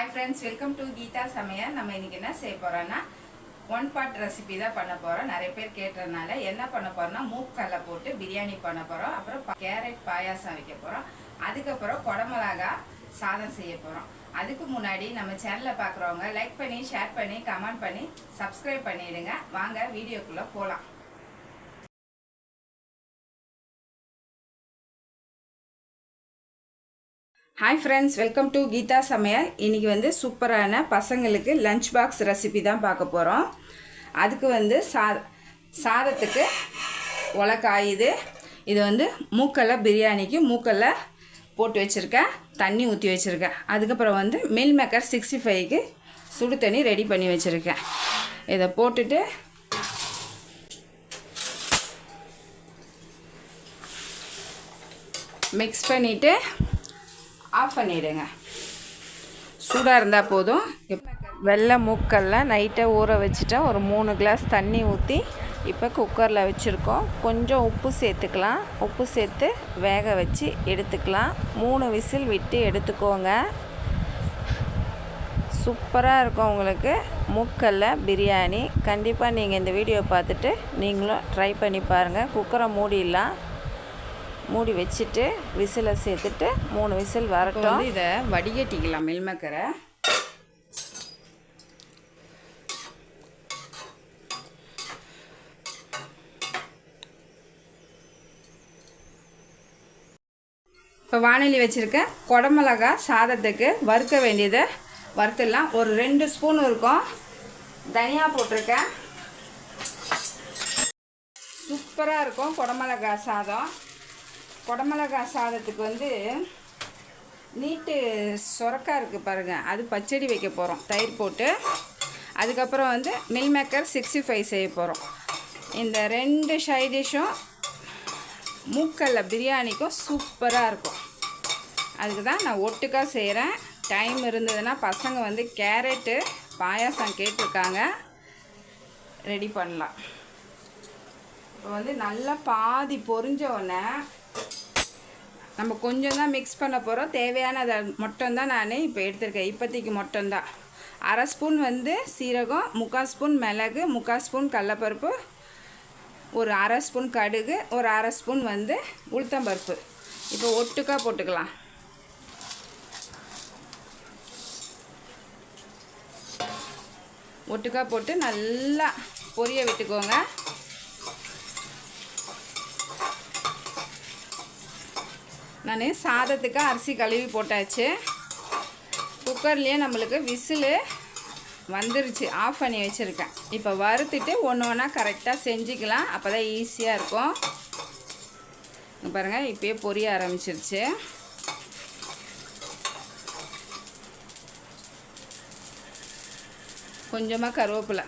Hi friends welcome to Geetha Samayal நம்ம இன்றைக்கி என்ன செய்ய போகிறோன்னா ஒன் பார்ட் ரெசிபி தான் பண்ண போகிறோம் நிறைய பேர் கேட்டதுனால என்ன பண்ண போகிறோம்னா மூக்கல்ல போட்டு பிரியாணி பண்ண போகிறோம் அப்புறம் கேரட் பாயாசம் வைக்க போகிறோம் அதுக்கப்புறம் குடமிளகா சாதம் செய்ய போகிறோம் அதுக்கு முன்னாடி நம்ம சேனலை பார்க்குறவங்க லைக் பண்ணி ஷேர் பண்ணி கமெண்ட் பண்ணி சப்ஸ்கிரைப் பண்ணிவிடுங்க வாங்க வீடியோக்குள்ளே போகலாம் hi friends welcome to Geetha Samayal இன்றைக்கி வந்து சூப்பரான பசங்களுக்கு லஞ்ச் பாக்ஸ் ரெசிபி தான் பார்க்க போகிறோம் அதுக்கு வந்து சா சாதத்துக்கு உலக்காயுது இது. வந்து மூக்கலை பிரியாணிக்கு மூக்கலை போட்டு வச்சுருக்கேன். தண்ணி ஊற்றி வச்சுருக்கேன். அதுக்கப்புறம் வந்து மில் மேக்கர் சிக்ஸ்டி ஃபைவ்க்கு சுடு தண்ணி ரெடி பண்ணி வச்சுருக்கேன். இதை போட்டுட்டு மிக்ஸ் பண்ணிவிட்டு ஆஃப் பண்ணிவிடுங்க சூடாக இருந்தால் போதும். வெள்ளை மூக்கல்ல நைட்டை ஊற வச்சுட்டா ஒரு மூணு கிளாஸ் தண்ணி ஊற்றி இப்போ குக்கரில் வச்சுருக்கோம். கொஞ்சம் உப்பு சேர்த்துக்கலாம். உப்பு சேர்த்து வேக வச்சு எடுத்துக்கலாம். மூணு விசில் விட்டு எடுத்துக்கோங்க. சூப்பராக இருக்கும் உங்களுக்கு மூக்கல்ல பிரியாணி. கண்டிப்பாக நீங்கள் இந்த வீடியோ பார்த்துட்டு நீங்களும் ட்ரை பண்ணி பாருங்கள் குக்கரை மூடிடலாம். மூடி வச்சுட்டு விசிலை சேர்த்துட்டு மூணு விசில் வரட்டும். இதை வடிகட்டிக்கலாம் மில்மக்கரை இப்போ வானொலி வச்சுருக்கேன் குடமிளகா சாதத்துக்கு வறுக்க வேண்டியதை வறுத்துடலாம். ஒரு ரெண்டு ஸ்பூன் இருக்கும். தனியா போட்டிருக்கேன். சூப்பராக இருக்கும் குடமிளகா சாதம். குடமிளகா சாதத்துக்கு வந்து நீட்டு சுரக்கா இருக்குது பாருங்கள் அது பச்சடி வைக்க போகிறோம் தயிர் போட்டு அதுக்கப்புறம் வந்து மில் மேக்கர் சிக்ஸ்டி ஃபைவ் செய்ய போகிறோம் இந்த ரெண்டு சைடிஷும் மூக்கல்ல பிரியாணிக்கும் சூப்பராக இருக்கும். அதுக்கு தான் நான் ஒட்டுக்காக செய்கிறேன் டைம் இருந்ததுன்னா பசங்க வந்து கேரட்டு பாயாசம் கேட்டிருக்காங்க. ரெடி பண்ணலாம். இப்போ வந்து நல்லா பாதி பொரிஞ்ச உடனே நம்ம கொஞ்சம் தான் மிக்ஸ் பண்ண போகிறோம் தேவையானதை மட்டும் தான் நான் இப்போ எடுத்திருக்கேன். இப்போதைக்கு மட்டும்தான் அரை ஸ்பூன் வந்து சீரகம் முக்கால் ஸ்பூன் மிளகு முக்கால் ஸ்பூன் கடலப்பருப்பு ஒரு அரை ஸ்பூன் கடுகு ஒரு அரை ஸ்பூன் வந்து உளுத்தம்பருப்பு. இப்போ ஒட்டுக்கா போட்டுக்கலாம். ஒட்டுக்கா போட்டு நல்லா பொரிய விட்டுக்கோங்க. நான் சாதத்துக்கு அரிசி கழுவி போட்டாச்சு. குக்கர்லேயே நம்மளுக்கு விசிலு வந்துருச்சு. ஆஃப் பண்ணி வச்சுருக்கேன். இப்போ வறுத்துட்டு ஒன்று ஒன்றா கரெக்டாக செஞ்சுக்கலாம். அப்போ தான் ஈஸியாக இருக்கும் பாருங்கள் இப்போயே பொரிய ஆரம்பிச்சிருச்சு. கொஞ்சமாக கருவேப்பிலை.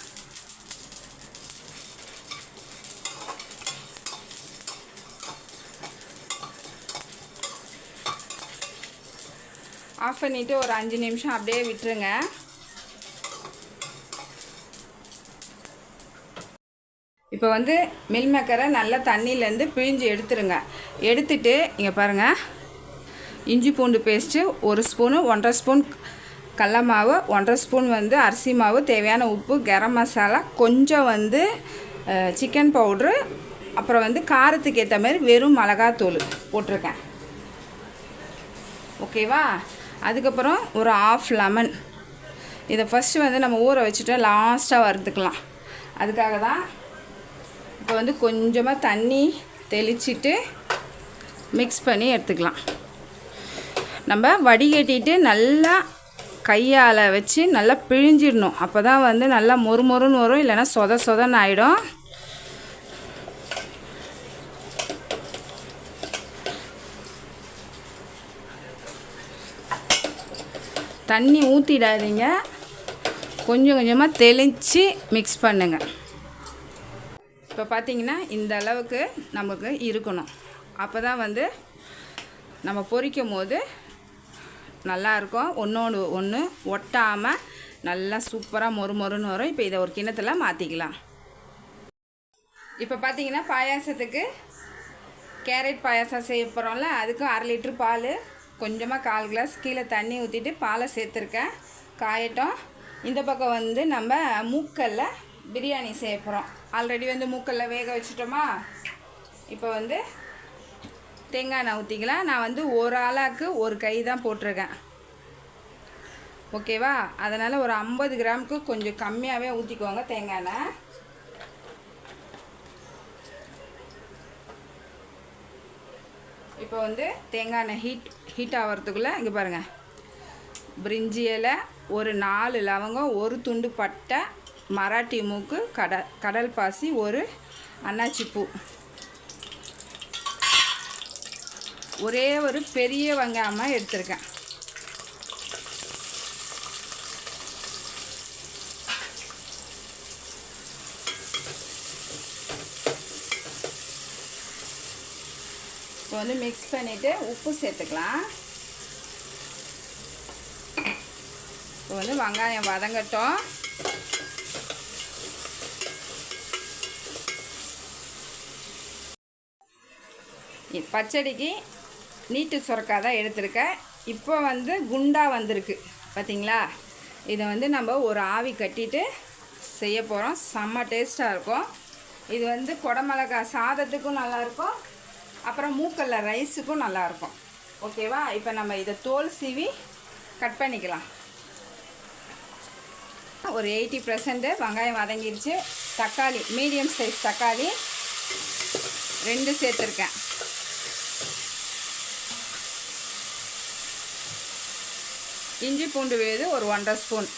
ஆஃப் பண்ணிவிட்டு ஒரு அஞ்சு நிமிஷம் அப்படியே விட்டுருங்க. இப்போ வந்து மில் மேக்கரை நல்லா தண்ணியிலேருந்து பிழிஞ்சு எடுத்துருங்க. எடுத்துட்டு இங்கே பாருங்கள் இஞ்சி பூண்டு பேஸ்ட்டு ஒரு ஸ்பூனு ஒன்றரை ஸ்பூன் கடல மாவு ஒன்றரை ஸ்பூன் வந்து அரிசி மாவு தேவையான உப்பு கரம் மசாலா கொஞ்சம் வந்து சிக்கன் பவுட்ரு அப்புறம் வந்து காரத்துக்கு ஏற்ற மாதிரி வெறும் மிளகாத்தூள் போட்டிருக்கேன். ஓகேவா? அதுக்கப்புறம் ஒரு ஆஃப் லெமன் இதை ஃபஸ்ட்டு வந்து நம்ம ஊற வச்சுட்டு லாஸ்ட்டாக வறுத்துக்கலாம். அதுக்காக தான் இப்போ வந்து கொஞ்சமாக தண்ணி தெளிச்சிட்டு மிக்ஸ் பண்ணி எடுத்துக்கலாம். நம்ம வடிகட்டிட்டு நல்லா கையால் வச்சு நல்லா பிழிஞ்சிடணும். அப்போ தான் வந்து நல்லா மொறு மொறுன்னு வரும். இல்லைன்னா சொத சொதன்னு ஆகிடும் தண்ணி ஊற்றிடாதீங்க கொஞ்சம் கொஞ்சமாக தெளித்து மிக்ஸ் பண்ணுங்க. இப்போ பார்த்தீங்கன்னா இந்த அளவுக்கு நமக்கு இருக்கணும். அப்போ தான் வந்து நம்ம பொரிக்கும் போது நல்லாயிருக்கும் ஒன்றோடு ஒன்று ஒட்டாமல் நல்லா சூப்பராக மொறு மொறுன்னு வரும். இப்போ இதை ஒரு கிண்ணத்தில் மாற்றிக்கலாம் இப்போ பார்த்தீங்கன்னா பாயாசத்துக்கு கேரட் பாயாசம் செய்ய போகிறோம்ல அதுக்கும் அரை லிட்ரு பால் கொஞ்சமாக கால் கிளாஸ் கீழே தண்ணி ஊற்றிட்டு பாலை சேர்த்துருக்கேன். காயட்டும். இந்த பக்கம் வந்து நம்ம மூக்கல்ல பிரியாணி செய்ய போகிறோம் ஆல்ரெடி வந்து மூக்கல்ல வேக வச்சுட்டோமா? இப்போ வந்து தேங்காய் எண்ணெய் ஊற்றிக்கலாம் நான் வந்து ஒரு ஆளாக்கு ஒரு கை தான் போட்டிருக்கேன். ஓகேவா அதனால் ஒரு ஐம்பது கிராமுக்கு கொஞ்சம் கம்மியாகவே ஊற்றிக்கோங்க தேங்காய் இப்போ வந்து தேங்காய் எண்ணெய் ஹீட் ஹீட் ஆகிறதுக்குள்ளே இங்கே பாருங்கள் பிரிஞ்சி இலை ஒரு நாலு லவங்கம் ஒரு துண்டு பட்டை மராட்டி மூக்கு கடல் கடல் பாசி ஒரு அன்னாச்சி பூ. ஒரே ஒரு பெரிய வெங்காயமாக எடுத்திருக்கேன். வந்து மிக்ஸ் பண்ணிவிட்டு உப்பு சேர்த்துக்கலாம். இப்போ வந்து வெங்காயம் வதங்கட்டும். பச்சடிக்கு நீட்டு சுரக்காய் தான் எடுத்திருக்கேன். இப்போ வந்து குண்டாக வந்திருக்கு. பார்த்தீங்களா இதை வந்து நம்ம ஒரு ஆவி கட்டிட்டு செய்ய போகிறோம் செம்ம டேஸ்ட்டாக இருக்கும். இது வந்து குடமிளகா சாதத்துக்கும் நல்லாயிருக்கும் அப்புறம் மூக்கல்ல ரைஸுக்கும் நல்லாயிருக்கும். ஓகேவா? இப்போ நம்ம இதை தோல் சீவி கட் பண்ணிக்கலாம். ஒரு எயிட்டி பர்சன்ட்டு வெங்காயம் வதங்கிருச்சு. தக்காளி மீடியம் சைஸ் தக்காளி ரெண்டு சேர்த்துருக்கேன். இஞ்சி பூண்டு விழுது ஒரு ஒன்றரை ஸ்பூன்.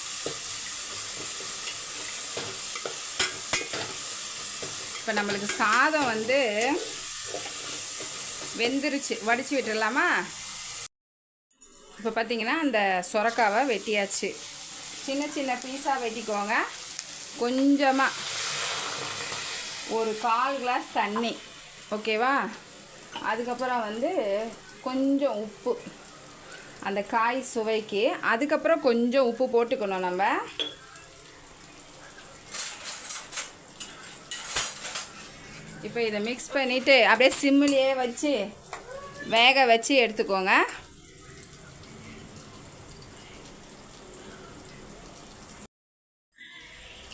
இப்போ நம்மளுக்கு சாதம் வந்து வெந்துருச்சு. வடித்து விட்டுடலாமா இப்போ பார்த்தீங்கன்னா அந்த சொரக்காவை வெட்டியாச்சு. சின்ன சின்ன பீஸாக வெட்டிக்கோங்க. கொஞ்சமாக ஒரு கால் கிளாஸ் தண்ணி. ஓகேவா? அதுக்கப்புறம் வந்து கொஞ்சம் உப்பு. அந்த காய் சுவைக்கு. அதுக்கப்புறம் கொஞ்சம் உப்பு போட்டுக்கணும் நம்ம. இப்போ இதை மிக்ஸ் பண்ணிவிட்டு அப்படியே சிம்மிலேயே வச்சு வேக வச்சு எடுத்துக்கோங்க.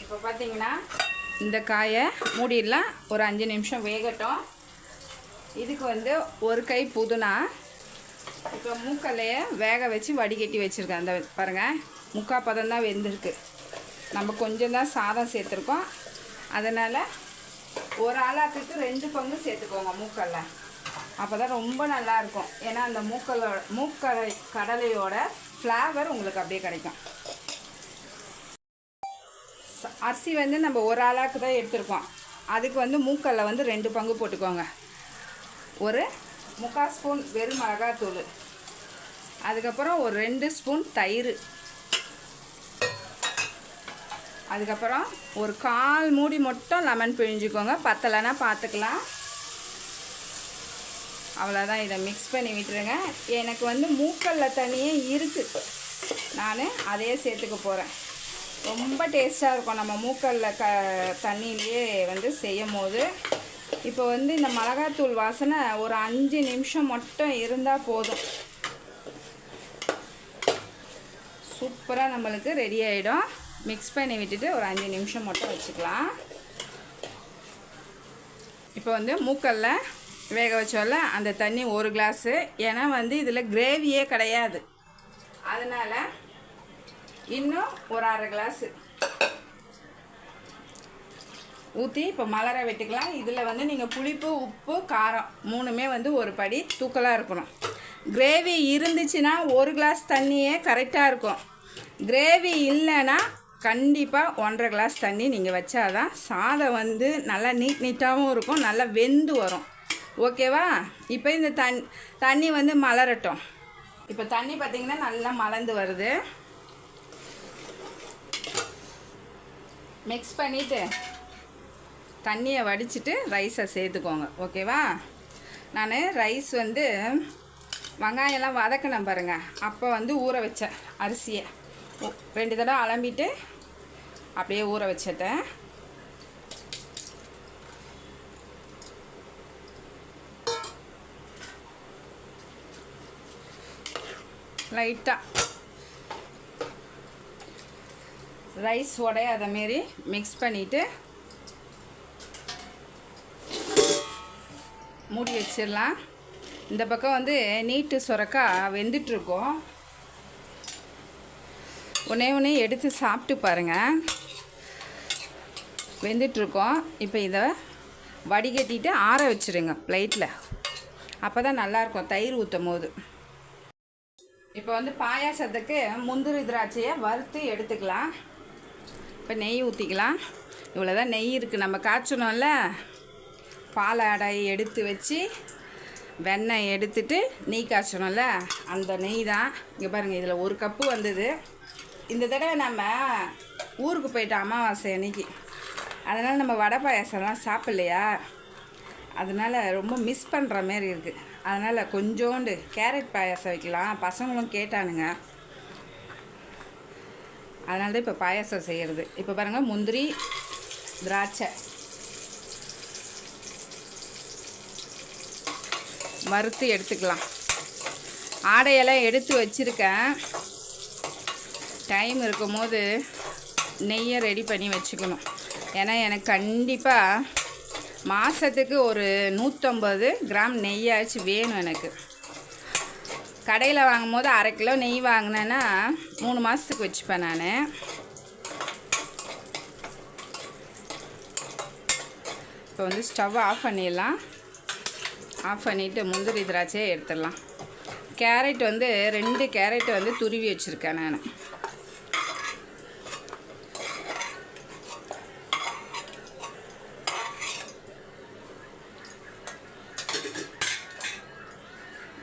இப்போ பார்த்தீங்கன்னா இந்த காயை மூடிடலாம். ஒரு அஞ்சு நிமிஷம் வேகட்டும். இதுக்கு வந்து ஒரு கை புதுனா. இப்போ மூக்கல்லையே வேக வச்சு வடிகட்டி வச்சுருக்கேன். அந்த பாருங்கள் முக்கால் பதம் தான் வெந்திருக்கு. நம்ம கொஞ்சம் தான் சாதம் சேர்த்துருக்கோம். அதனால் ஒரு ஆளாத்துக்கு ரெண்டு பங்கு சேர்த்துக்கோங்க மூக்கல்ல. அப்போ தான் ரொம்ப நல்லாயிருக்கும் ஏன்னா அந்த மூக்கலோட மூக்கடை கடலையோட ஃப்ளேவர் உங்களுக்கு அப்படியே கிடைக்கும். அரிசி வந்து நம்ம ஒரு ஆளாக்கு தான் எடுத்திருக்கோம். அதுக்கு வந்து மூக்கல்ல வந்து ரெண்டு பங்கு போட்டுக்கோங்க. ஒரு முக்கால் ஸ்பூன் வெறும் மிளகாத்தூள். அதுக்கப்புறம் ஒரு ரெண்டு ஸ்பூன் தயிர். அதுக்கப்புறம் ஒரு கால் மூடி மட்டும் லெமன் பிழிஞ்சுக்கோங்க. பத்தலைன்னா பார்த்துக்கலாம். அவ்வளோதான் இதை மிக்ஸ் பண்ணி விட்டுருங்க. எனக்கு வந்து மூக்கல்ல தண்ணியே இருக்குது நான் அதையே சேர்த்துக்க போகிறேன் ரொம்ப டேஸ்ட்டாக இருக்கும் நம்ம மூக்கல்ல க தண்ணியிலேயே வந்து செய்யும் போது இப்போ வந்து இந்த மிளகாத்தூள் வாசனை ஒரு அஞ்சு நிமிஷம் மட்டும் இருந்தால் போதும். சூப்பராக நம்மளுக்கு ரெடி ஆகிடும் மிக்ஸ் பண்ணி விட்டுட்டு ஒரு அஞ்சு நிமிஷம் மட்டும் வச்சுக்கலாம். இப்போ வந்து மூக்கல்ல வேக வச்சோம்ல அந்த தண்ணி ஒரு கிளாஸு ஏன்னா வந்து இதில் கிரேவியே கிடையாது. அதனால் இன்னும் ஒரு அரை கிளாஸு ஊற்றி இப்போ மலர வெட்டுக்கலாம். இதில் வந்து நீங்கள் புளிப்பு உப்பு காரம் மூணுமே வந்து ஒரு படி தூக்கலாக இருக்கணும். கிரேவி இருந்துச்சுன்னா ஒரு கிளாஸ் தண்ணியே கரெக்டாக இருக்கும். கிரேவி இல்லைன்னா கண்டிப்பாக ஒன்றரை கிளாஸ் தண்ணி நீங்கள் வச்சாதான் சாதம் வந்து நல்லா நீட் நீட்டாகவும் இருக்கும் நல்லா வெந்து வரும். ஓகேவா இப்போ இந்த தண் தண்ணி வந்து மலரட்டும். இப்போ தண்ணி பார்த்திங்கன்னா நல்லா மலர்ந்து வருது. மிக்ஸ் பண்ணிவிட்டு தண்ணியை வடிச்சிட்டு ரைஸை சேர்த்துக்கோங்க. ஓகேவா நான் ரைஸ் வந்து வெங்காயம்லாம் வதக்கினேன் பாருங்கள் அப்போ வந்து ஊற வச்சேன் அரிசியை. ரெண்டு தடவை அலம்பிட்டு அப்படியே ஊற வச்சிட்டேன். லைட்டாக ரைஸ் உடையாத மாரி மிக்ஸ் பண்ணிவிட்டு மூடி வச்சிடலாம். இந்த பக்கம் வந்து நீட்டு சுரக்கா வெந்துட்டுருக்கோம். ஒன்றே ஒன்றே எடுத்து சாப்பிட்டு பாருங்கள் வெந்துட்டுருக்கோம். இப்போ இதை வடிகட்டிட்டு ஆற வச்சுருங்க ப்ளைட்டில் அப்போ தான் நல்லாயிருக்கும் தயிர் ஊற்றும் போது. இப்போ வந்து பாயாசத்துக்கு முந்திரி திராட்சையை வறுத்து எடுத்துக்கலாம். இப்போ நெய் ஊற்றிக்கலாம் இவ்வளோ தான் நெய் இருக்குது நம்ம காய்ச்சணும்ல பாலாடை அடை எடுத்து வச்சு வெண்ணெய் எடுத்துட்டு நெய் காய்ச்சணும்ல அந்த நெய் தான் இங்கே பாருங்கள் இதில் ஒரு கப்பு வந்தது. இந்த தடவை நம்ம ஊருக்கு போயிட்டோம் அமாவாசை அன்னைக்கு. அதனால் நம்ம வடை பாயாசம்லாம் சாப்பிட்லையா? அதனால் ரொம்ப மிஸ் பண்ணுற மாரி இருக்குது அதனால் கொஞ்சோண்டு கேரட் பாயாசம் வைக்கலாம். பசங்களும் கேட்டானுங்க. அதனால தான் இப்போ பாயாசம் செய்கிறது இப்போ பாருங்கள் முந்திரி திராட்சை. வறுத்து எடுத்துக்கலாம். ஆடையெல்லாம் எடுத்து வச்சுருக்கேன். டைம் இருக்கும் போது நெய்யை ரெடி பண்ணி வச்சுக்கணும். ஏன்னா எனக்கு கண்டிப்பாக மாதத்துக்கு ஒரு நூற்றம்பது கிராம் நெய்யாச்சும் வேணும் எனக்கு. கடையில் வாங்கும் போது அரை கிலோ நெய் வாங்கினேன்னா மூணு மாதத்துக்கு வச்சுப்பேன் நான். இப்போ வந்து ஸ்டவ் ஆஃப் பண்ணிடலாம். ஆஃப் பண்ணிவிட்டு முந்திரி திராட்சையை எடுத்துடலாம். கேரட் வந்து ரெண்டு கேரட் வந்து துருவி வச்சுருக்கேன் நான்.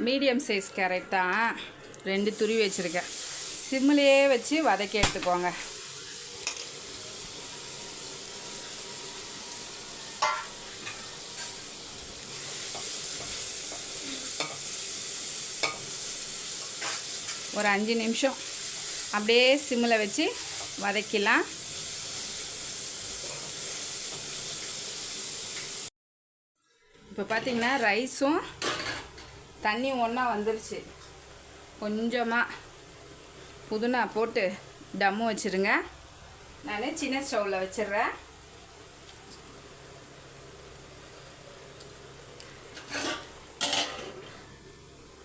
மீடியம் சைஸ் கேரட் தான் ரெண்டு துருவி வச்சுருக்கேன். சிம்மிலேயே வச்சு வதக்கி எடுத்துக்கோங்க. ஒரு அஞ்சு நிமிஷம் அப்படியே சிம்மில் வச்சு வதக்கிலாம் இப்போ பார்த்தீங்கன்னா ரைஸும் தண்ணி ஒன்றா வந்துருச்சு. கொஞ்சமாக புதினா போட்டு டம்மு வச்சுருங்க. நான் சின்ன ஸ்டவ்வில் வச்சிடுறேன்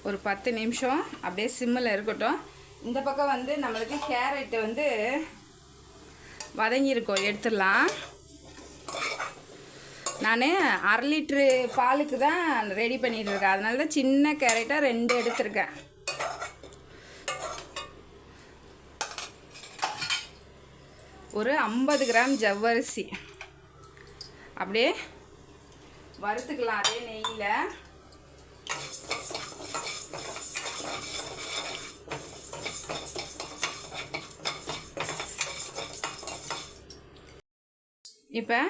ஒரு பத்து நிமிஷம் அப்படியே சிம்மில் இருக்கட்டும். இந்த பக்கம் வந்து நம்மளுக்கு கேரட்டு வந்து வதங்கியிருக்கோம் எடுத்துடலாம். நான் அரை லிட்ரு பாலுக்கு தான் ரெடி பண்ணிட்டு இருக்கேன் அதனால தான் சின்ன கேரட்டாக ரெண்டு எடுத்திருக்கேன். ஒரு ஐம்பது கிராம் ஜவ்வரிசி. அப்படியே வறுத்துக்கலாம் அதே நெய்யில். இப்போ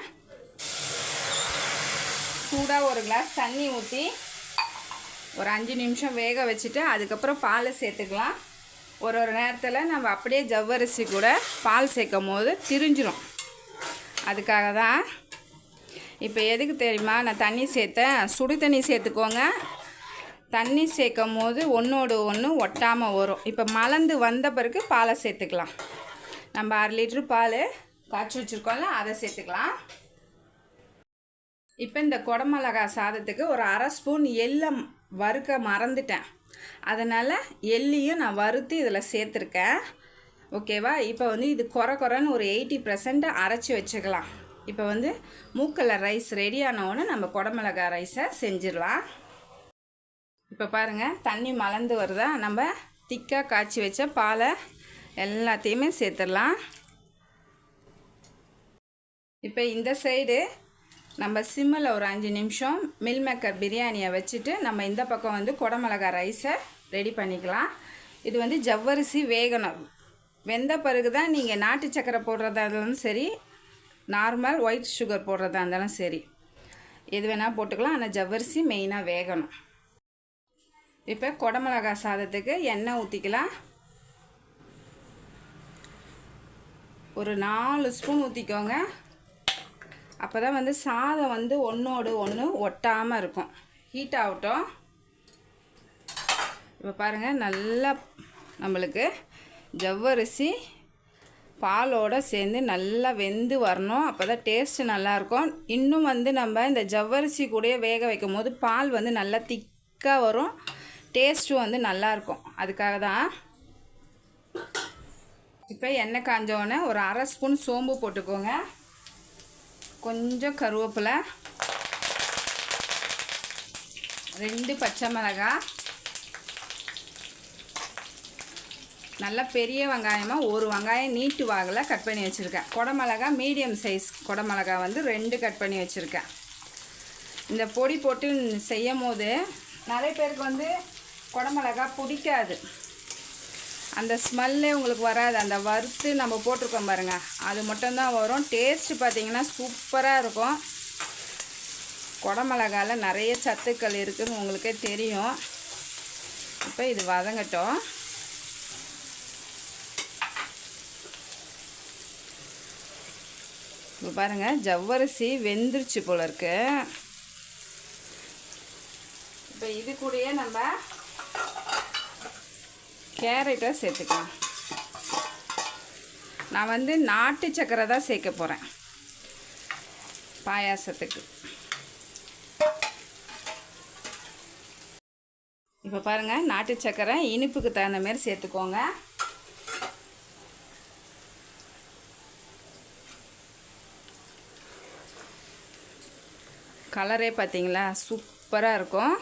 சூடாக ஒரு கிளாஸ் தண்ணி ஊற்றி ஒரு அஞ்சு நிமிஷம் வேக வச்சுட்டு அதுக்கப்புறம் பாலை சேர்த்துக்கலாம். ஒரு ஒரு நேரத்தில் நம்ம அப்படியே ஜவ்வரிசி கூட பால் சேர்க்கும் போது திரிஞ்சிடும் அதுக்காக தான் இப்போ எதுக்கு தெரியுமா? நான் தண்ணி சேர்த்தேன். சுடு தண்ணி சேர்த்துக்கோங்க. தண்ணி சேர்க்கும் போது ஒன்றோடு ஒன்று ஒட்டாமல் வரும். இப்போ மலர்ந்து வந்த பிறகு பாலை சேர்த்துக்கலாம். நம்ம அரை லிட்ரு பால் காய்ச்சி வச்சுருக்கோம்ல அதை சேர்த்துக்கலாம். இப்போ இந்த குடமிளகா சாதத்துக்கு ஒரு அரை ஸ்பூன் எள்ளை வறுக்க மறந்துட்டேன். அதனால் எள்ளியும் நான் வறுத்து இதில் சேர்த்துருக்கேன். ஓகேவா இப்போ வந்து இது குறை குறைன்னு ஒரு எயிட்டி பர்சன்ட் அரைச்சி வச்சுக்கலாம். இப்போ வந்து மூக்கில் ரைஸ் ரெடி ஆனவுடனே நம்ம குடமிளகா ரைஸை செஞ்சிடலாம். இப்போ பாருங்கள் தண்ணி மலர்ந்து வருதா? நம்ம திக்காக காய்ச்சி வச்ச பாலை எல்லாத்தையுமே சேர்த்துடலாம். இப்போ இந்த சைடு நம்ம சிம்மில் ஒரு அஞ்சு நிமிஷம் மில் மேக்கர் பிரியாணியை வச்சுட்டு நம்ம இந்த பக்கம் வந்து குடமிளகா ரைஸை ரெடி பண்ணிக்கலாம். இது வந்து ஜவ்வரிசி வேகணும். வெந்த பிறகு தான் நீங்கள் நாட்டு சக்கரை போடுறதா இருந்தாலும் சரி நார்மல் ஒயிட் சுகர் போடுறதா இருந்தாலும் சரி எது வேணால் போட்டுக்கலாம். ஆனால் ஜவ்வரிசி மெயினாக வேகணும். இப்போ குடமிளகா சாதத்துக்கு எண்ணெய் ஊற்றிக்கலாம் ஒரு நாலு ஸ்பூன் ஊற்றிக்கோங்க அப்போ தான் வந்து சாதம் வந்து ஒன்றோடு ஒன்று ஒட்டாமல் இருக்கும். ஹீட் ஆகட்டும். இப்போ பாருங்கள் நல்லா நம்மளுக்கு ஜவ்வரிசி பாலோட சேர்ந்து நல்லா வெந்து வரணும். அப்போ தான் டேஸ்ட்டு நல்லாயிருக்கும் இன்னும் வந்து நம்ம இந்த ஜவ்வரிசி கூடயே வேக வைக்கும் போது பால் வந்து நல்லா திக்காக வரும். டேஸ்ட்டும் வந்து நல்லாயிருக்கும் அதுக்காக தான் இப்போ எண்ணெய் காஞ்சோடனே ஒரு அரை ஸ்பூன் சோம்பு போட்டுக்கோங்க. கொஞ்சம் கருவேப்பிலை. ரெண்டு பச்சை மிளகாய் நல்லா பெரிய வெங்காயமாக ஒரு வெங்காயம் நீட்டு வாகில் கட் பண்ணி வச்சுருக்கேன். குடமிளகா மீடியம் சைஸ் குடமிளகா வந்து ரெண்டு கட் பண்ணி வச்சுருக்கேன். இந்த பொடி போட்டு செய்யும் போது நிறைய பேருக்கு வந்து குடமிளகா பிடிக்காது. அந்த ஸ்மெல்லே உங்களுக்கு வராது. அந்த வறுத்து நம்ம போட்டிருக்கோம் பாருங்கள் அது மட்டும்தான் வரும். டேஸ்ட்டு பார்த்தீங்கன்னா சூப்பராக இருக்கும். குடமிளகால நிறைய சத்துக்கள் இருக்குதுன்னு உங்களுக்கே தெரியும். இப்போ இது வதங்கட்டும். இப்போ பாருங்கள் ஜவ்வரிசி வெந்துருச்சு போல இருக்குது இப்போ இது கூடயே நம்ம கேரட்டை சேர்த்துக்கலாம். நான் வந்து நாட்டு சக்கரை தான் சேர்க்க போகிறேன் பாயாசத்துக்கு. இப்போ பாருங்கள் நாட்டு சக்கரை இனிப்புக்கு தகுந்த மாதிரி சேர்த்துக்கோங்க. கலரே பார்த்தீங்களா சூப்பராக இருக்கும்.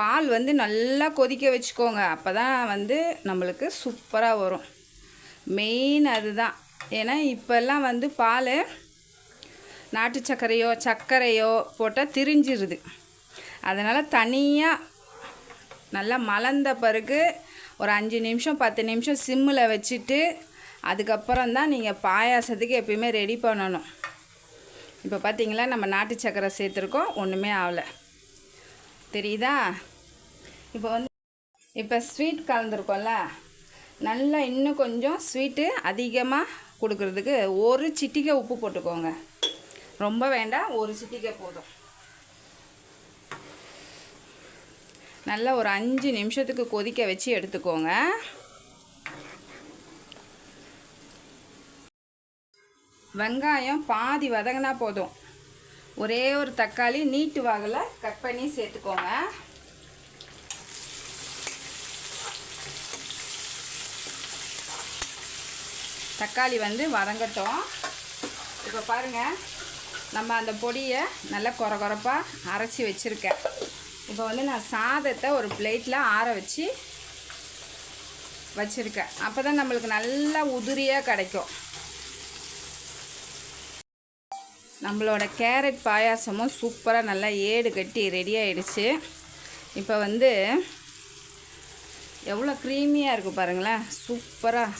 பால் வந்து நல்லா கொதிக்க வச்சுக்கோங்க. அப்போ தான் வந்து நம்மளுக்கு சூப்பராக வரும். மெயின் அதுதான். ஏன்னா இப்போல்லாம் வந்து பால் நாட்டு சர்க்கரையோ சர்க்கரையோ போட்டால் திரிஞ்சிருது. அதனால் தனியாக நல்லா மலர்ந்த பிறகு ஒரு அஞ்சு நிமிஷம் பத்து நிமிஷம் சிம்மில் வச்சுட்டு அதுக்கப்புறம் தான் நீங்கள் பாயாசத்துக்கு எப்பயுமே ரெடி பண்ணணும். இப்போ பார்த்தீங்களா நம்ம நாட்டு சக்கரை சேர்த்துருக்கோம் ஒன்றுமே ஆகலை தெரியுதா? இப்போ வந்து இப்போ ஸ்வீட் கலந்துருக்கோம்ல? நல்லா இன்னும் கொஞ்சம் ஸ்வீட்டு அதிகமாக கொடுக்கறதுக்கு ஒரு சிட்டிகை உப்பு போட்டுக்கோங்க. ரொம்ப வேண்டாம் ஒரு சிட்டிகை போதும். நல்லா ஒரு அஞ்சு நிமிஷத்துக்கு கொதிக்க வச்சு எடுத்துக்கோங்க. வெங்காயம் பாதி வதங்கினா போதும். ஒரே ஒரு தக்காளி நீட்டு வாகில் கட் பண்ணி சேர்த்துக்கோங்க. தக்காளி வந்து வதங்கட்டும். இப்போ பாருங்கள் நம்ம அந்த பொடியை நல்லா குற குறப்பாக அரைச்சி வச்சுருக்கேன். இப்போ வந்து நான் சாதத்தை ஒரு பிளேட்டில் ஆற வச்சு வச்சுருக்கேன். அப்போ தான் நம்மளுக்கு நல்லா உதிரியாக கிடைக்கும். நம்மளோட கேரட் பாயாசமும் சூப்பராக நல்லா ஏடு கட்டி ரெடி ஆகிடுச்சு இப்போ வந்து எவ்வளோ க்ரீமியாக இருக்குது பாருங்களேன். சூப்பராக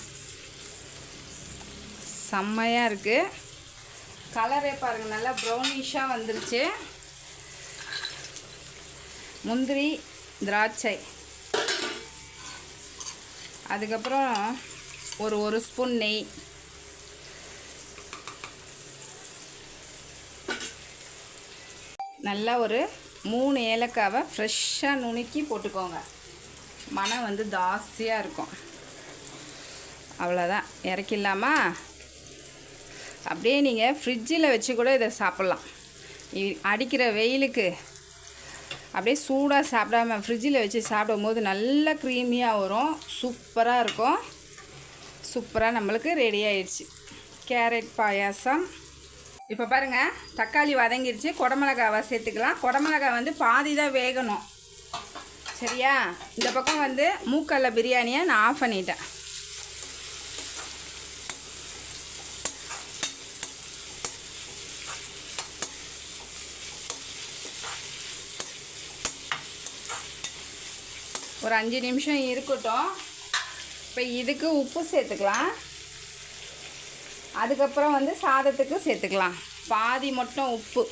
செம்மையாக இருக்குது கலரே பாருங்கள் நல்லா ப்ரௌனிஷாக வந்துருச்சு. முந்திரி திராட்சை. அதுக்கப்புறம் ஒரு ஒரு ஸ்பூன் நெய். நல்லா ஒரு மூணு ஏலக்காவை ஃப்ரெஷ்ஷாக நுணுக்கி போட்டுக்கோங்க. மனம் வந்து ஜாஸ்தியாக இருக்கும். அவ்வளோதான் இறக்கிடலாமா? அப்படியே நீங்கள் ஃப்ரிட்ஜில் வச்சு கூட இதை சாப்பிட்லாம். இ- அடிக்கிற வெயிலுக்கு அப்படியே சூடாக சாப்பிடாம ஃப்ரிட்ஜில் வச்சு சாப்பிடும் போது நல்ல க்ரீமியாக வரும். சூப்பராக இருக்கும். சூப்பராக நம்மளுக்கு ரெடி ஆயிடுச்சு. கேரட் பாயாசம். இப்போ பாருங்கள் தக்காளி வதங்கிடுச்சு குடமிளகாவை சேர்த்துக்கலாம். குடமிளகா வந்து பாதி தான் வேகணும். சரியா? இந்த பக்கம் வந்து மூக்கல்ல பிரியாணியை நான் ஆஃப் பண்ணிட்டேன். ஒரு அஞ்சு நிமிஷம் இருக்கட்டும். இப்போ இதுக்கு உப்பு சேர்த்துக்கலாம். அதுக்கப்புறம் வந்து சாதத்துக்கு சேர்த்துக்கலாம். பாதி மட்டும் உப்பு.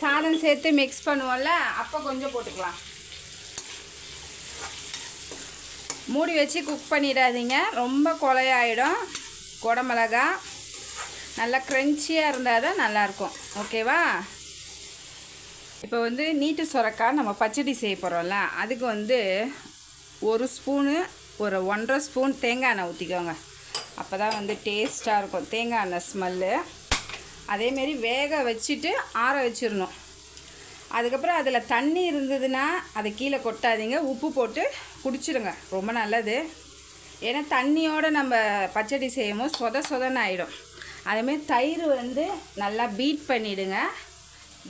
சாதம் சேர்த்து மிக்ஸ் பண்ணுவோம்ல அப்போ கொஞ்சம் போட்டுக்கலாம். மூடி வச்சு குக் பண்ணிடாதீங்க. ரொம்ப கொலையாயிடும். குடமிளகா. நல்லா க்ரன்ச்சியாக இருந்தால் தான் நல்லாயிருக்கும் ஓகேவா இப்போ வந்து நீட்டு சுரக்காய் நம்ம பச்சடி செய்ய போகிறோம்ல அதுக்கு வந்து ஒரு ஸ்பூனு ஒரு ஒன்றரை ஸ்பூன் தேங்காய் எண்ணெய் ஊற்றிக்கோங்க அப்போ தான் வந்து டேஸ்ட்டாக இருக்கும். தேங்காய் எண்ணெய் ஸ்மெல்லு அதேமாரி வேக வச்சுட்டு ஆற வச்சிடணும். அதுக்கப்புறம் அதில் தண்ணி இருந்ததுன்னா அதை கீழே கொட்டாதீங்க. உப்பு போட்டு குடிச்சிடுங்க. ரொம்ப நல்லது. ஏன்னா தண்ணியோடு நம்ம பச்சடி செய்யும்போது சொத சொதன்னு ஆகிடும் அதேமாரி தயிர் வந்து நல்லா பீட் பண்ணிவிடுங்க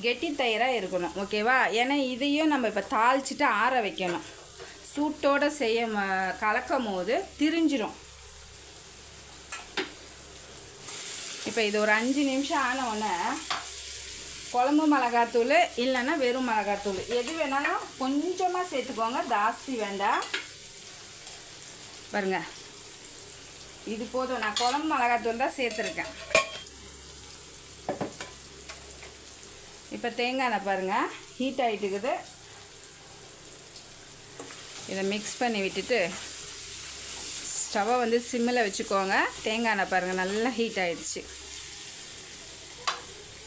கெட்டி தயிராக இருக்கணும் ஓகேவா? ஏன்னா இதையும் நம்ம இப்போ தாளிச்சிட்டு ஆற வைக்கணும். சூட்டோடு செய்ய கலக்கும் போது திரிஞ்சிரும். இப்போ இது ஒரு அஞ்சு நிமிஷம் ஆனவுடனே குழம்பு மிளகாத்தூள் இல்லைன்னா வெறும் மிளகாத்தூள். எது வேணாலும் கொஞ்சமாக சேர்த்துக்கோங்க ஜாஸ்தி வேண்டாம். பாருங்க. இது போதும். நான் குழம்பு மிளகாத்தூள் தான் சேர்த்துருக்கேன். இப்போ தேங்காய் எண்ணெய் பாருங்கள் ஹீட் ஆகிட்டுக்குது இதை மிக்ஸ் பண்ணி விட்டுட்டு ஸ்டவ்வை வந்து சிம்மில் வச்சுக்கோங்க. தேங்காய் எண்ணெய் பாருங்கள் நல்லா ஹீட் ஆகிடுச்சு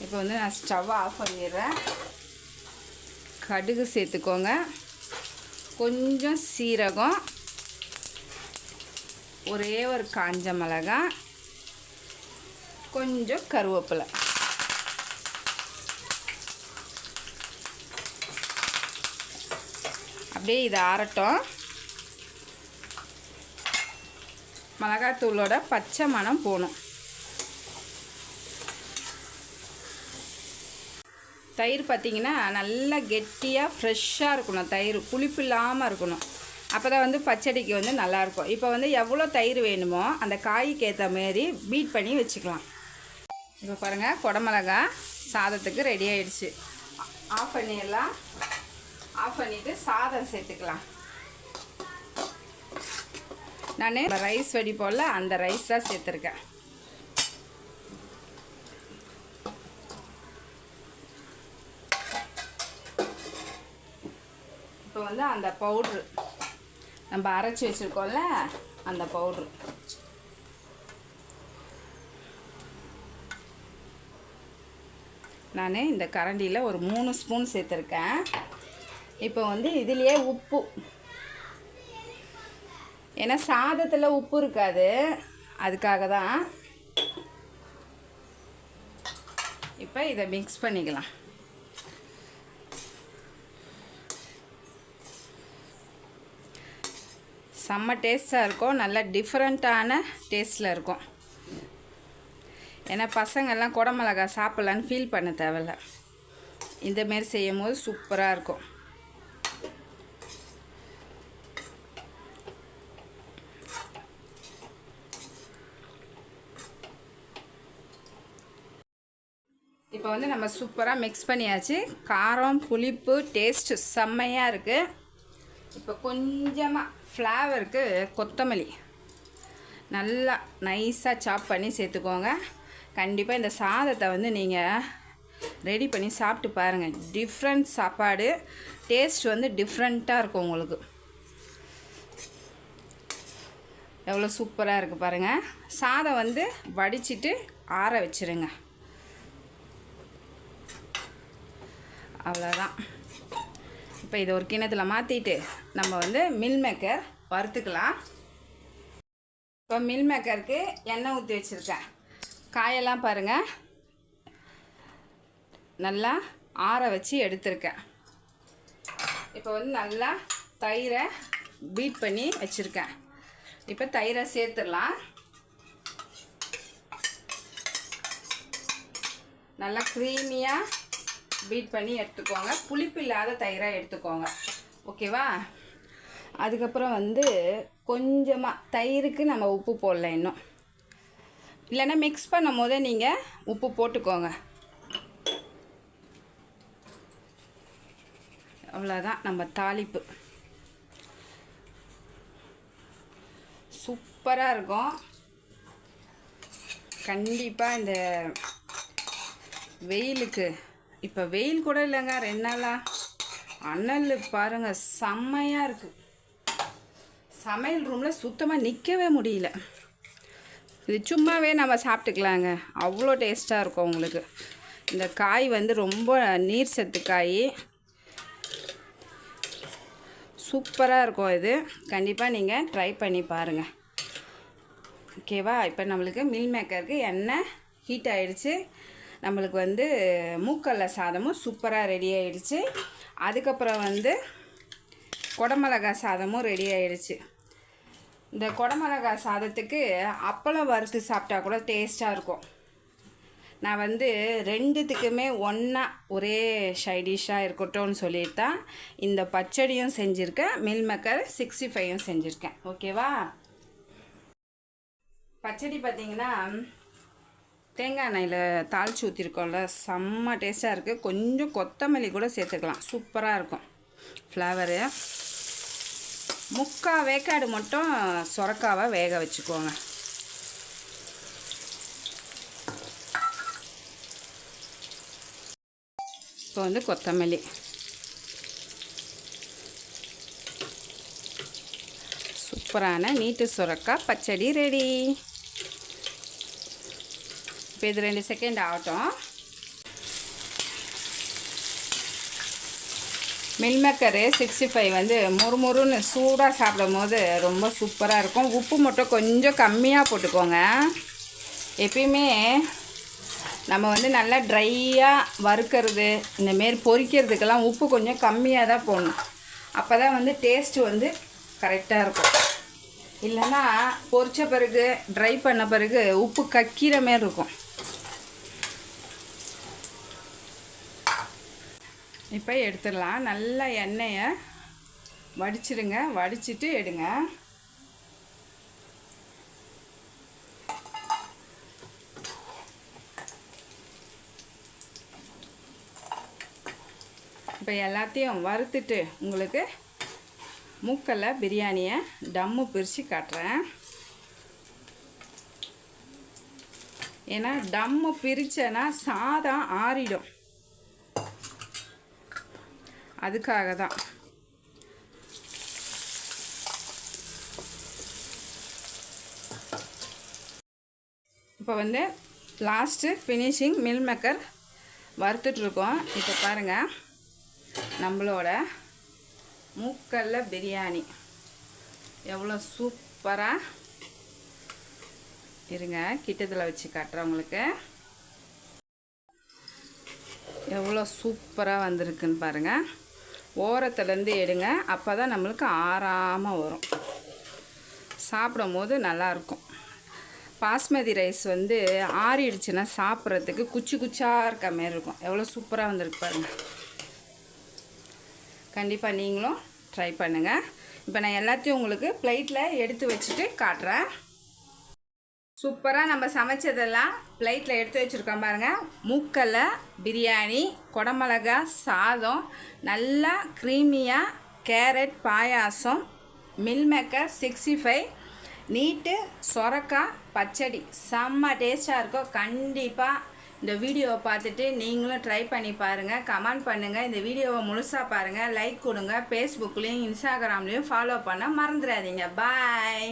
இப்போ வந்து நான் ஸ்டவ்வை ஆஃப் பண்ணிடுறேன். கடுகு சேர்த்துக்கோங்க. கொஞ்சம் சீரகம். ஒரே ஒரு காஞ்ச மிளகாய். கொஞ்சம் கருவேப்பிலை. அப்படியே இது ஆறட்டும். மிளகாத்தூளோட பச்சை மணம் போகணும். தயிர் பார்த்தீங்கன்னா நல்லா கெட்டியாக ஃப்ரெஷ்ஷாக இருக்கணும். தயிர் புளிப்பு இல்லாமல் இருக்கணும். அப்போ தான் வந்து பச்சடிக்கு வந்து நல்லாயிருக்கும். இப்போ வந்து எவ்வளோ தயிர் வேணுமோ அந்த காய்க்கு ஏற்ற மாரி பீட் பண்ணி வச்சுக்கலாம். இப்போ பாருங்கள் குடமிளகா சாதத்துக்கு ரெடி ஆகிடுச்சு ஆஃப் பண்ணிடலாம். ஆஃப் பண்ணிவிட்டு சாதம் சேர்த்துக்கலாம். நான் ரைஸ் வடி போல் அந்த ரைஸ் தான் சேர்த்துருக்கேன். இப்போ வந்து அந்த பவுட்ரு நம்ம அரைச்சி வச்சுருக்கோம்ல அந்த பவுட்ரு நான் இந்த கரண்டியில் ஒரு மூணு ஸ்பூன் சேர்த்துருக்கேன். இப்போ வந்து இதுலேயே உப்பு. ஏன்னா சாதத்தில் உப்பு இருக்காது. அதுக்காக தான் இப்போ இதை மிக்ஸ் பண்ணிக்கலாம். செம்ம டேஸ்ட்டாக இருக்கும். நல்ல டிஃப்ரெண்ட்டான டேஸ்ட்டில் இருக்கும். ஏன்னா பசங்கள்லாம் குடமிளகா சாப்பிட்லான்னு ஃபீல் பண்ண தேவையில்ல. இந்தமாரி செய்யும் போது சூப்பராக இருக்கும் இப்போ வந்து நம்ம சூப்பராக மிக்ஸ் பண்ணியாச்சு. காரம் புளிப்பு டேஸ்ட்டு செம்மையாக இருக்குது இப்போ கொஞ்சமாக ஃப்ளேவருக்கு கொத்தமல்லி. நல்லா நைஸாக சாப் பண்ணி சேர்த்துக்கோங்க. கண்டிப்பாக இந்த சாதத்தை வந்து நீங்கள் ரெடி பண்ணி சாப்பிட்டு பாருங்கள் டிஃப்ரெண்ட் சாப்பாடு. டேஸ்ட் வந்து டிஃப்ரெண்ட்டாக இருக்கும் உங்களுக்கு. எவ்வளோ சூப்பராக இருக்குது பாருங்கள் சாதம் வந்து வடிச்சிட்டு ஆற வச்சுருங்க. அவ்வளோதான் இப்போ இதை ஒரு கிணத்தில் மாற்றிட்டு நம்ம வந்து மில் மேக்கர் வறுத்துக்கலாம். இப்போ மில் மேக்கருக்கு எண்ணெய் ஊற்றி வச்சுருக்கேன். காயெல்லாம் பாருங்கள் நல்லா ஆற வச்சு எடுத்திருக்கேன். இப்போ வந்து நல்லா தயிரை பீட் பண்ணி வச்சுருக்கேன். இப்போ தயிரை சேர்த்துடலாம். நல்லா க்ரீமியாக பீட் பண்ணி எடுத்துக்கோங்க. புளிப்பு இல்லாத தயிராக எடுத்துக்கோங்க. ஓகேவா? அதுக்கப்புறம் வந்து கொஞ்சமாக தயிருக்கு நம்ம உப்பு போடல இன்னும். இல்லைன்னா மிக்ஸ் பண்ணும் போதே நீங்கள் உப்பு போட்டுக்கோங்க. அவ்வளோதான் நம்ம தாளிப்பு. சூப்பராக இருக்கும். கண்டிப்பாக இந்த வெயிலுக்கு இப்போ வெயில் கூட இல்லைங்க ரெண்டு நாளாக அனல் பாருங்கள் செம்மையாக இருக்குது சமையல் ரூமில் சுத்தமாக நிற்கவே முடியல. இது சும்மாவே நம்ம சாப்பிட்டுக்கலாங்க. அவ்வளோ டேஸ்ட்டாக இருக்கும் உங்களுக்கு. இந்த காய் வந்து ரொம்ப நீர் சத்து காய். சூப்பராக இருக்கும் இது. கண்டிப்பாக நீங்கள் ட்ரை பண்ணி பாருங்கள் ஓகேவா இப்போ நம்மளுக்கு மில் மேக்கருக்கு எண்ணெய் ஹீட் ஆகிடுச்சு நம்மளுக்கு வந்து மூக்கல்ல சாதமும் சூப்பராக ரெடி ஆகிடுச்சு அதுக்கப்புறம் வந்து குடமிளகா சாதமும் ரெடி ஆகிடுச்சு இந்த குடமிளகா சாதத்துக்கு அப்பளம் வறுத்து சாப்பிட்டா கூட டேஸ்ட்டாக இருக்கும். நான் வந்து ரெண்டுத்துக்குமே ஒன்றா ஒரே ஷைடிஷாக இருக்கட்டும்னு சொல்லிட்டு தான் இந்த பச்சடியும் செஞ்சுருக்கேன். மில்மேக்கர் சிக்ஸ்டி ஃபைவும் செஞ்சுருக்கேன். ஓகேவா பச்சடி பார்த்திங்கன்னா தேங்காய் எண்ணெயில் தாளிச்சு ஊற்றிருக்கோம்ல செம்ம டேஸ்ட்டாக இருக்குது கொஞ்சம் கொத்தமல்லி கூட சேர்த்துக்கலாம். சூப்பராக இருக்கும். ஃப்ளவரு முக்கால் வேக்காடு மட்டும் சொரக்காவை வேக வச்சுக்கோங்க. இப்போ வந்து கொத்தமல்லி. சூப்பரான நீட்டு சுரக்கா பச்சடி ரெடி. இப்போ இது ரெண்டு செகண்ட் ஆகட்டும். மில்மேக்கரு சிக்ஸ்டி ஃபைவ் வந்து முறுமுறுன்னு சூடாக சாப்பிடும் போது ரொம்ப சூப்பராக இருக்கும். உப்பு மட்டும் கொஞ்சம் கம்மியாக போட்டுக்கோங்க. எப்பயுமே நம்ம வந்து நல்லா ட்ரையாக வறுக்கிறது இந்தமாரி பொரிக்கிறதுக்கெல்லாம் உப்பு கொஞ்சம் கம்மியாக தான் போடணும். அப்போ தான் வந்து டேஸ்ட்டு வந்து கரெக்டாக இருக்கும். இல்லைன்னா பொரித்த பிறகு ட்ரை பண்ண பிறகு உப்பு கக்கிற மாரி இருக்கும். இப்போ எடுத்துடலாம். நல்லா எண்ணெயை வடிச்சிடுங்க. வடிச்சிட்டு எடுங்க. இப்போ எல்லாத்தையும் வறுத்துட்டு உங்களுக்கு மூக்கல்ல பிரியாணியை டம்மு பிரித்து காட்டுறேன். ஏன்னா டம்மு பிரித்தேன்னா சாதம் ஆறிடும். அதுக்காக தான் இப்போ வந்து லாஸ்ட்டு ஃபினிஷிங் மில் மேக்கர் வறுத்துட்ருக்கோம் இப்போ பாருங்கள் நம்மளோட மூக்கல்ல பிரியாணி. எவ்வளோ சூப்பராக இருங்க கிட்டத்தில் வச்சு கட்டுறவங்களுக்கு எவ்வளோ சூப்பராக வந்திருக்குன்னு பாருங்கள் ஓரத்துலேருந்து எடுங்க அப்போ தான் நம்மளுக்கு ஆறாமல் வரும். சாப்பிடும் போது நல்லாயிருக்கும். பாஸ்மதி ரைஸ் வந்து ஆறிடுச்சுன்னா சாப்பிட்றதுக்கு குச்சி குச்சாக இருக்க மாரி இருக்கும். எவ்வளோ சூப்பராக வந்திருக்கு பாருங்கள் கண்டிப்பாக நீங்களும் ட்ரை பண்ணுங்கள் இப்போ நான் எல்லாத்தையும் உங்களுக்கு பிளேட்டில் எடுத்து வச்சுட்டு காட்டுறேன். சூப்பராக நம்ம சமைச்சதெல்லாம் பிளேட்டில் எடுத்து வச்சுருக்கோம் பாருங்கள் மூக்கலை பிரியாணி குடமிளகா சாதம் நல்லா க்ரீமியாக carrot payasam meal maker sixty five நீட்டு சொரக்காய் பச்சடி. செம்ம டேஸ்ட்டாக இருக்கும். கண்டிப்பாக இந்த வீடியோவை பார்த்துட்டு நீங்களும் ட்ரை பண்ணி பாருங்கள் கமெண்ட் பண்ணுங்கள் இந்த வீடியோவை முழுசாக பாருங்கள் லைக் கொடுங்க. ஃபேஸ்புக்லேயும் இன்ஸ்டாகிராம்லேயும் ஃபாலோ பண்ண மறந்துடாதீங்க. பாய்